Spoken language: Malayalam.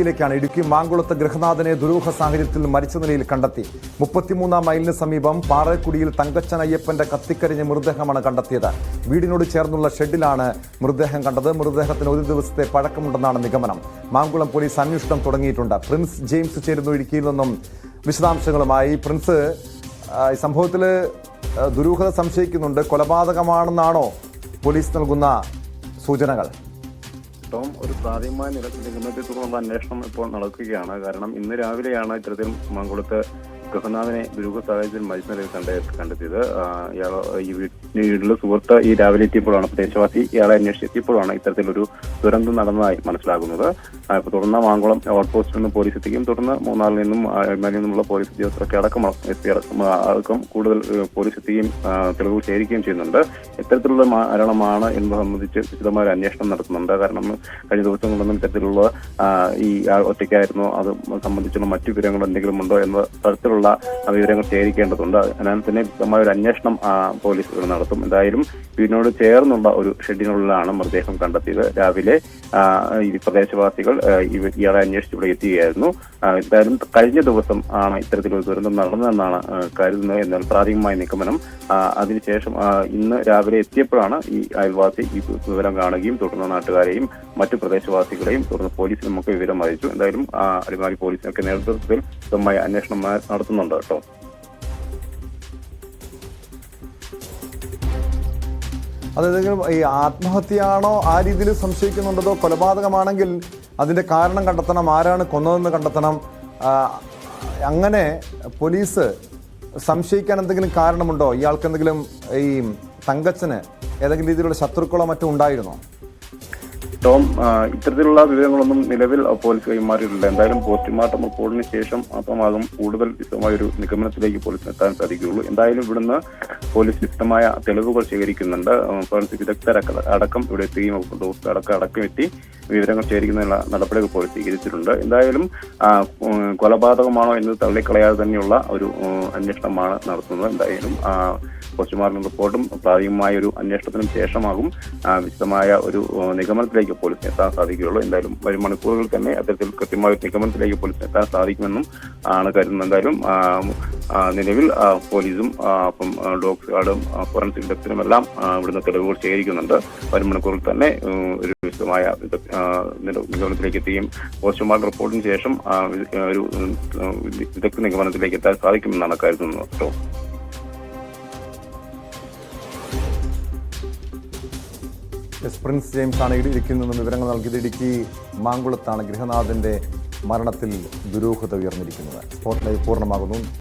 ിലേക്കാണ് ഇടുക്കി മാങ്കുളത്ത് ഗൃഹനാഥനെ ദുരൂഹ സാഹചര്യത്തിൽ മരിച്ച നിലയിൽ കണ്ടെത്തി. മുപ്പത്തിമൂന്നാം മൈലിന് സമീപം പാറക്കുടിയിൽ തങ്കച്ചൻ അയ്യപ്പന്റെ കത്തിക്കരിഞ്ഞ മൃതദേഹമാണ് കണ്ടെത്തിയത്. വീടിനോട് ചേർന്നുള്ള ഷെഡിലാണ് മൃതദേഹം കണ്ടത്. മൃതദേഹത്തിന് ഒരു ദിവസത്തെ പഴക്കമുണ്ടെന്നാണ് നിഗമനം. മാങ്കുളം പോലീസ് അന്വേഷണം തുടങ്ങിയിട്ടുണ്ട്. പ്രിൻസ് ജെയിംസ് ചേരുന്നു ഇടുക്കിയിൽ നിന്നും. വിശദാംശങ്ങളുമായി പ്രിൻസ് സംഭവത്തിൽ ദുരൂഹത സംശയിക്കുന്നുണ്ട്. കൊലപാതകമാണെന്നാണോ പോലീസ് നൽകുന്ന സൂചനകൾ? ഒരു നിലത്തിൽ നിഗമനത്തെ തുടർന്നുള്ള അന്വേഷണം ഇപ്പോൾ നടക്കുകയാണ്. കാരണം ഇന്ന് രാവിലെയാണ് ഇത്തരത്തിൽ മംഗളത്ത് ഗൃഹനാഥനെ ദുരൂഹ സാഹചര്യത്തിൽ മരിച്ച നിലയിൽ കണ്ട കണ്ടെത്തിയത് ഇയാൾ ഈ വീട്ടിലെ സുഹൃത്ത് ഈ രാവിലെ എത്തിയപ്പോഴാണ് പ്രദേശവാസി ഇയാളെ അന്വേഷിച്ച് എത്തിയപ്പോഴാണ് ഇത്തരത്തിലൊരു ദുരന്തം നടന്നതായി മനസ്സിലാകുന്നത്. തുടർന്ന് മാങ്കുളം ഔട്ട് പോസ്റ്റിൽ നിന്ന് പോലീസ് എത്തിക്കും. തുടർന്ന് മൂന്നാറിൽ നിന്നും അഴിമലിയിൽ നിന്നുള്ള പോലീസ് ഉദ്യോഗസ്ഥരൊക്കെ അടക്കം എത്തി അടക്കം കൂടുതൽ പോലീസ് എത്തുകയും തെളിവ് ശേഖരിക്കുകയും ചെയ്യുന്നുണ്ട്. ഇത്തരത്തിലുള്ള മരണമാണ് എന്ന് സംബന്ധിച്ച് വിശദമായ അന്വേഷണം നടത്തുന്നുണ്ട്. കാരണം കഴിഞ്ഞ ദിവസങ്ങളിലൊന്നും ഇത്തരത്തിലുള്ള ഈ ഒറ്റയ്ക്കായിരുന്നോ അത് സംബന്ധിച്ചുള്ള മറ്റു വിവരങ്ങൾ എന്തെങ്കിലും ഉണ്ടോ എന്ന തരത്തിലുള്ള ആ, വിവരങ്ങൾ ശേഖരിക്കേണ്ടതുണ്ട്. അതിനാൽ തന്നെ വിശദമായ ഒരു അന്വേഷണം പോലീസ് നടത്തും. എന്തായാലും വീടിനോട് ചേർന്നുള്ള ഒരു ഷെഡിനുള്ളിലാണ് മൃതദേഹം കണ്ടെത്തിയത്. രാവിലെ ഈ പ്രദേശവാസികൾ ഇയാളെ അന്വേഷിച്ച് ഇവിടെ എത്തുകയായിരുന്നു എന്തായാലും കഴിഞ്ഞ ദിവസം ആണ് ഇത്തരത്തിലൊരു ദുരന്തം നടന്നതെന്നാണ് കരുതുന്നത്. എന്നാൽ പ്രാഥമികമായ നിഗമനം അതിനുശേഷം ഇന്ന് രാവിലെ എത്തിയപ്പോഴാണ് ഈ അയൽവാസി ഈ വിവരം കാണുകയും തുടർന്ന് നാട്ടുകാരെയും മറ്റു പ്രദേശവാസികളെയും തുടർന്ന് പോലീസിനും ഒക്കെ വിവരം അറിയിച്ചു. എന്തായാലും അടിമാലി പോലീസിനൊക്കെ നേതൃത്വത്തിൽ വിശദമായ അന്വേഷണം നടത്തുന്നുണ്ട് കേട്ടോ. അതായത് ഈ ആത്മഹത്യയാണോ ആ രീതിയിൽ സംശയിക്കുന്നുണ്ടതോ കൊലപാതകമാണെങ്കിൽ അതിന്റെ കാരണം കണ്ടെത്തണം ആരാണ് കൊന്നതെന്ന് കണ്ടെത്തണം. അങ്ങനെ പോലീസ് സംശയിക്കാൻ എന്തെങ്കിലും കാരണമുണ്ടോ? ഇയാൾക്ക് എന്തെങ്കിലും ഈ തങ്കച്ചന് ഏതെങ്കിലും രീതിയിലുള്ള ശത്രുക്കളോ മറ്റോ ഉണ്ടായിരുന്നോ? ടോം ഇത്തരത്തിലുള്ള വിവരങ്ങളൊന്നും നിലവിൽ പോലീസ് കൈമാറിയിട്ടില്ല. എന്തായാലും പോസ്റ്റ്മോർട്ടം റിപ്പോർട്ടിന് ശേഷം മാത്രമാകും കൂടുതൽ വിശദമായ ഒരു നിഗമനത്തിലേക്ക് പോലീസിന് എത്താൻ സാധിക്കുകയുള്ളൂ. എന്തായാലും ഇവിടുന്ന് പോലീസ് വിശദമായ തെളിവുകൾ ശേഖരിക്കുന്നുണ്ട്. ഫോറൻസിക് വിദഗ്ധർ അടക്കം ഇവിടെ എത്തുകയും ഉദ്യോഗസ്ഥർ അടക്കം അടക്കം എത്തി. വിവരങ്ങൾ ശേഖരിക്കുന്നതിനുള്ള നടപടികൾ പോലീസ് സ്വീകരിച്ചിട്ടുണ്ട്. എന്തായാലും കൊലപാതകമാണോ എന്ന് തള്ളിക്കളയാതെ തന്നെയുള്ള ഒരു അന്വേഷണമാണ് നടത്തുന്നത്. എന്തായാലും പോസ്റ്റ്മോർട്ടം റിപ്പോർട്ടും പ്രാഥമികമായ ഒരു അന്വേഷണത്തിനും ശേഷമാകും വിശദമായ ഒരു നിഗമനത്തിലേക്ക് പോലീസ് എത്താൻ സാധിക്കുകയുള്ളൂ. എന്തായാലും വരും മണിക്കൂറുകൾ തന്നെ അത്തരത്തിൽ കൃത്യമായ ഒരു നിഗമനത്തിലേക്ക് പോലീസ് എത്താൻ സാധിക്കുമെന്നും ആണ് കരുതുന്നത്. എന്തായാലും നിലവിൽ പോലീസും അപ്പം ഡോഗ് ഗാർഡും ഫോറൻസിക് വിദഗ്ധരും എല്ലാം ഇവിടുന്ന് തെളിവുകൾ ശേഖരിക്കുന്നുണ്ട്. വരും മണിക്കൂറിൽ തന്നെ ഒരു വിശദമായ നിഗമനത്തിലേക്ക് എത്തുകയും പോസ്റ്റ്മോർട്ടം റിപ്പോർട്ടിന് ശേഷം ഒരു വിദഗ്ധ നിഗമനത്തിലേക്ക് എത്താൻ സാധിക്കുമെന്നാണ് കരുതുന്നത് കേട്ടോ പ്രിൻസ് ജെയിംസ് ആണ് ഇടു- ഇടുക്കിയിൽ നിന്നും വിവരങ്ങൾ നൽകിയത് ഇടുക്കി മാങ്കുളത്താണ് ഗൃഹനാഥന്റെ മരണത്തിൽ ദുരൂഹത ഉയർന്നിരിക്കുന്നത്. പൂർണമാകുന്നു.